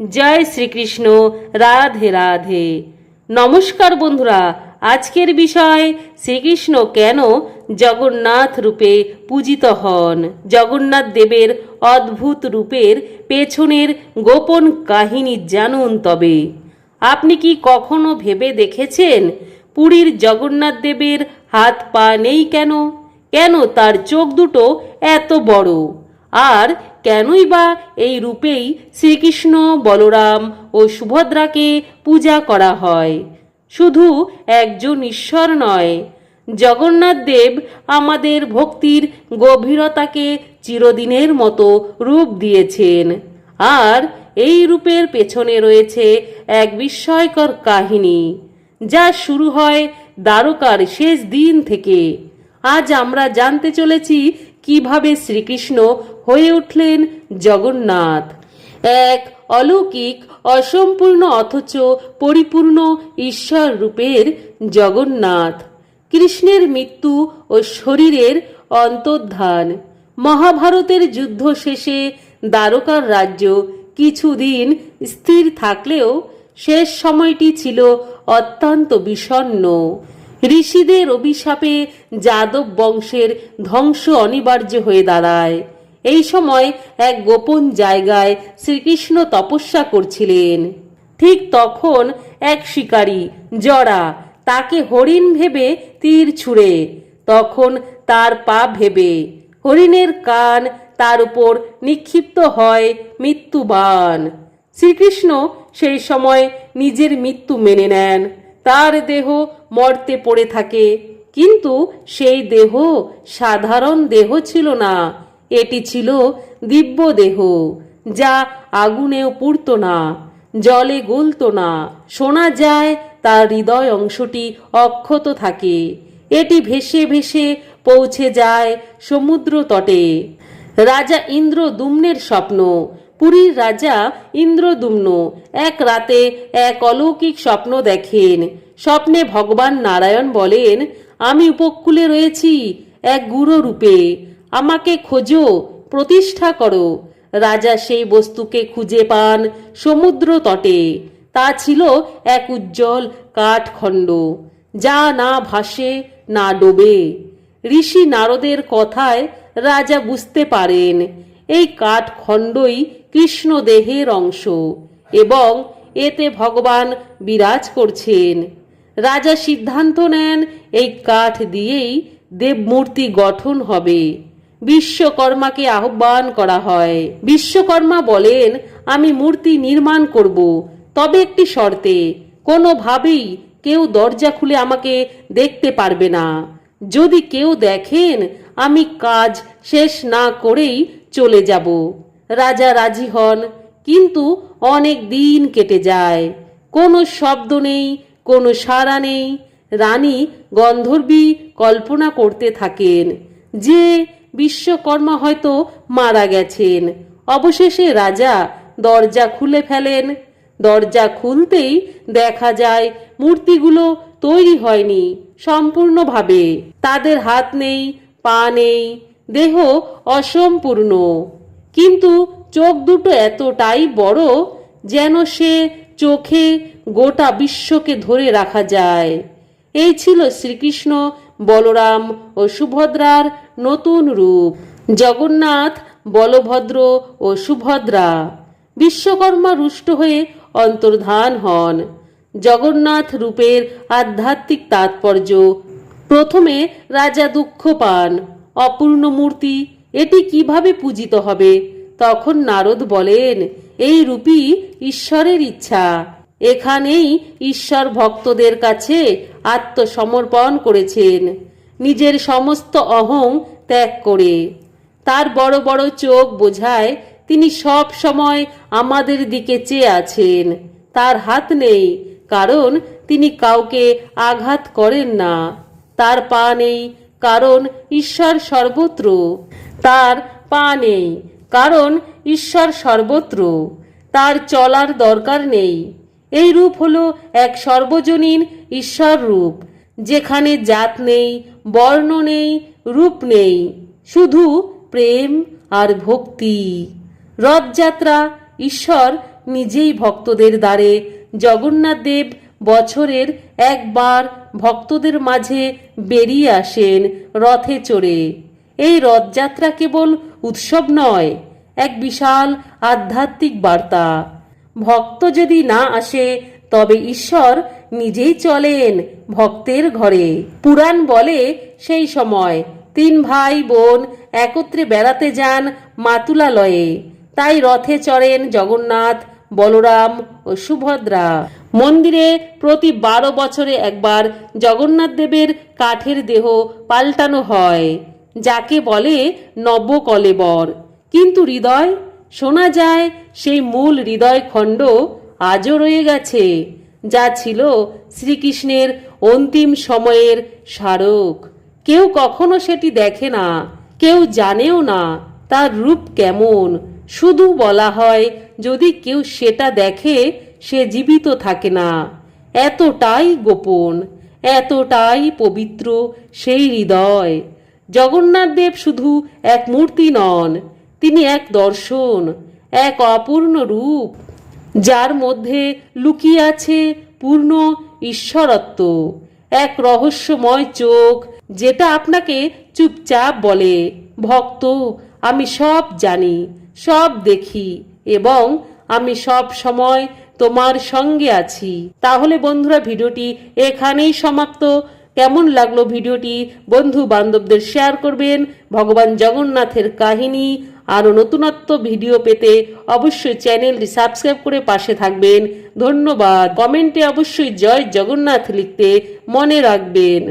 জয় শ্রীকৃষ্ণ, রাধে রাধে। নমস্কার বন্ধুরা, আজকের বিষয়, শ্রীকৃষ্ণ কেন জগন্নাথ রূপে পূজিত হন? জগন্নাথ দেবের অদ্ভুত রূপের পেছনের গোপন কাহিনী জানুন তবে। আপনি কি কখনো ভেবে দেখেছেন পুরীর জগন্নাথ দেবের হাত পা নেই কেন? কেন তার চোখ দুটো এত বড়? আর কেনই বা এই রূপেই শ্রীকৃষ্ণ, বলরাম ও সুভদ্রাকে পূজা করা হয়। শুধু একজন ঈশ্বর নয়, জগন্নাথ দেব আমাদের ভক্তির গভীরতাকে চিরদিনের মতো রূপ দিয়েছেন। আর এই রূপের পেছনে রয়েছে এক বিস্ময়কর কাহিনী, যা শুরু হয় দ্বারকার শেষ দিন থেকে। আজ আমরা জানতে চলেছি কীভাবে শ্রীকৃষ্ণ হয়ে উঠলেন জগন্নাথ। এক অলৌকিক, অসম্পূর্ণ, অথচ পরিপূর্ণ ঈশ্বর রূপের জগন্নাথ। কৃষ্ণের মৃত্যু ও শরীরের অন্তর্ধান। মহাভারতের যুদ্ধ শেষে দ্বারকার রাজ্য কিছুদিন স্থির থাকলেও শেষ সময়টি ছিল অত্যন্ত বিষণ্ণ। ঋষিদের অভিশাপে যাদব বংশের ধ্বংস অনিবার্য হয়ে দাঁড়ায়। এই সময় এক গোপন জায়গায় শ্রীকৃষ্ণ তপস্যা করছিলেন। ঠিক তখন এক শিকারী জড়া তাকে হরিণ ভেবে তীর ছুঁড়ে। তখন তার পা ভেবে, হরিণের কান তার উপর নিক্ষিপ্ত হয় মৃত্যুবান শ্রীকৃষ্ণ সেই সময় নিজের মৃত্যু মেনে নেন। তার দেহ মর্তে পড়ে থাকে, কিন্তু সেই দেহ সাধারণ দেহ ছিল না। এটি ছিল দিব্য দেহ যা আগুনেও পুড়ত না, জলে গলত না। শোনা যায়, তার হৃদয় অংশটি অক্ষত থাকে। এটি ভেসে ভেসে পৌঁছে যায় সমুদ্র তটে। রাজা ইন্দ্র দুম্নের স্বপ্ন, পুরীর রাজা ইন্দ্রদুম্ন এক রাতে এক অলৌকিক স্বপ্ন দেখেন। স্বপ্নে ভগবান নারায়ণ বলেন, আমি উপকূলে রয়েছি এক গুরু রূপে আমাকে খোঁজো, প্রতিষ্ঠা করো। রাজা সেই বস্তুকে খুঁজে পান সমুদ্র তটে। তা ছিল এক উজ্জ্বল কাঠখণ্ড, যা না ভাসে, না ডোবে। ঋষি নারদের কথায় রাজা বুঝতে পারেন, এই কাঠখণ্ডই কৃষ্ণ দেহের অংশ এবং এতে ভগবান বিরাজ করছেন। রাজা সিদ্ধান্ত নেন, এই কাঠ দিয়েই দেবমূর্তি গঠন হবে। বিশ্বকর্মাকে আহ্বান করা হয়। বিশ্বকর্মা বলেন, আমি মূর্তি নির্মাণ করব। তবে একটি শর্তে, কোনোভাবেই কেউ দরজা খুলে আমাকে দেখতে পারবে না। যদি কেউ দেখেন, আমি কাজ শেষ না করেই চলে যাব। রাজা রাজি হন, কিন্তু অনেক দিন কেটে যায়। কোনো শব্দ নেই, কোনো সাড়া নেই। রানী গন্ধর্বী কল্পনা করতে থাকেন যে বিশ্বকর্মা হয়তো মারা গেছেন। অবশেষে রাজা দরজা খুলে ফেলেন। দরজা খুলতেই দেখা যায় মূর্তিগুলো তৈরি হয়নি সম্পূর্ণভাবে। তাদের হাত নেই, পা নেই, দেহ অসম্পূর্ণ। কিন্তু চোখ দুটো এতটাই বড় যেন সে চোখে গোটা বিশ্বকে ধরে রাখা যায়। এই ছিল শ্রীকৃষ্ণ বলরাম ও সুভদ্রার নতুন রূপ। জগন্নাথ, বলভদ্র ও সুভদ্রা বিশ্বকর্মা রুষ্ট হয়ে অন্তর্ধান হন। জগন্নাথ রূপের আধ্যাত্মিক তাৎপর্য, প্রথমে রাজা দুঃখ পান। অপূর্ণ মূর্তি, এটি কীভাবে পূজিত হবে? তখন নারদ বলেন, এই রূপই ঈশ্বরের ইচ্ছা। এখানেই ঈশ্বর ভক্তদের কাছে আত্মসমর্পণ করেছেন। নিজের সমস্ত অহং ত্যাগ করে। তার বড় বড় চোখ বোঝায় তিনি সব সময় আমাদের দিকে চেয়ে আছেন। তার হাত নেই, কারণ তিনি কাউকে আঘাত করেন না। তার পা নেই, কারণ ঈশ্বর সর্বত্র। তার পা নেই, কারণ ঈশ্বর সর্বত্র। তার চলার দরকার নেই। এই রূপ হল এক সর্বজনীন ঈশ্বর রূপ যেখানে জাত নেই, বর্ণ নেই, রূপ নেই, শুধু প্রেম আর ভক্তি। রথযাত্রা ঈশ্বর নিজেই ভক্তদের দ্বারে, জগন্নাথ দেব বছরের একবার ভক্তদের মাঝে বেরিয়ে আসেন রথে চড়ে। এই রথযাত্রা কেবল উৎসব নয়, এক বিশাল আধ্যাত্মিক বার্তা। ভক্ত যদি না আসে, তবে ঈশ্বর নিজেই চলেন ভক্তের ঘরে। পুরাণ বলে সেই সময়, তিন ভাই বোন একত্রে বেড়াতে যান মাতুলালয়ে। তাই রথে চড়েন জগন্নাথ, বলরাম ও সুভদ্রা। মন্দিরে প্রতি বারো বছরে একবার জগন্নাথ দেবের কাঠের দেহ পাল্টানো হয়, যাকে বলে নবকলেবর। কিন্তু হৃদয় শোনা যায়, সেই মূল হৃদয় খণ্ড আজও রয়ে গেছে, যা ছিল শ্রীকৃষ্ণের অন্তিম সময়ের স্মারক। কেউ কখনো সেটি দেখে না, কেউ জানেও না তার রূপ কেমন। শুধু বলা হয়, যদি কেউ সেটা দেখে, সে জীবিত থাকে না। এতটাই গোপন, এতটাই পবিত্র সেই হৃদয়। জগন্নাথ দেব শুধু এক মূর্তি নন তিনি এক দর্শন, এক অপূর্ণ রূপ, যার মধ্যে লুকিয়ে আছে পূর্ণ ঈশ্বরত্ব, এক রহস্যময় চোখ যেটা আপনাকে চুপচাপ বলে, ভক্ত, আমি সব জানি, সব দেখি এবং আমি সব সময় তোমার সঙ্গে আছি। তাহলে বন্ধুরা, ভিডিওটি এখানেই সমাপ্ত। কেমন লাগল ভিডিওটি? বন্ধু বান্ধবদের শেয়ার করবেন। ভগবান জগন্নাথের কাহিনী আরও নতুনত্ব ভিডিও পেতে অবশ্যই চ্যানেলটি সাবস্ক্রাইব করে পাশে থাকবেন। ধন্যবাদ। কমেন্টে অবশ্যই জয় জগন্নাথ লিখতে মনে রাখবেন।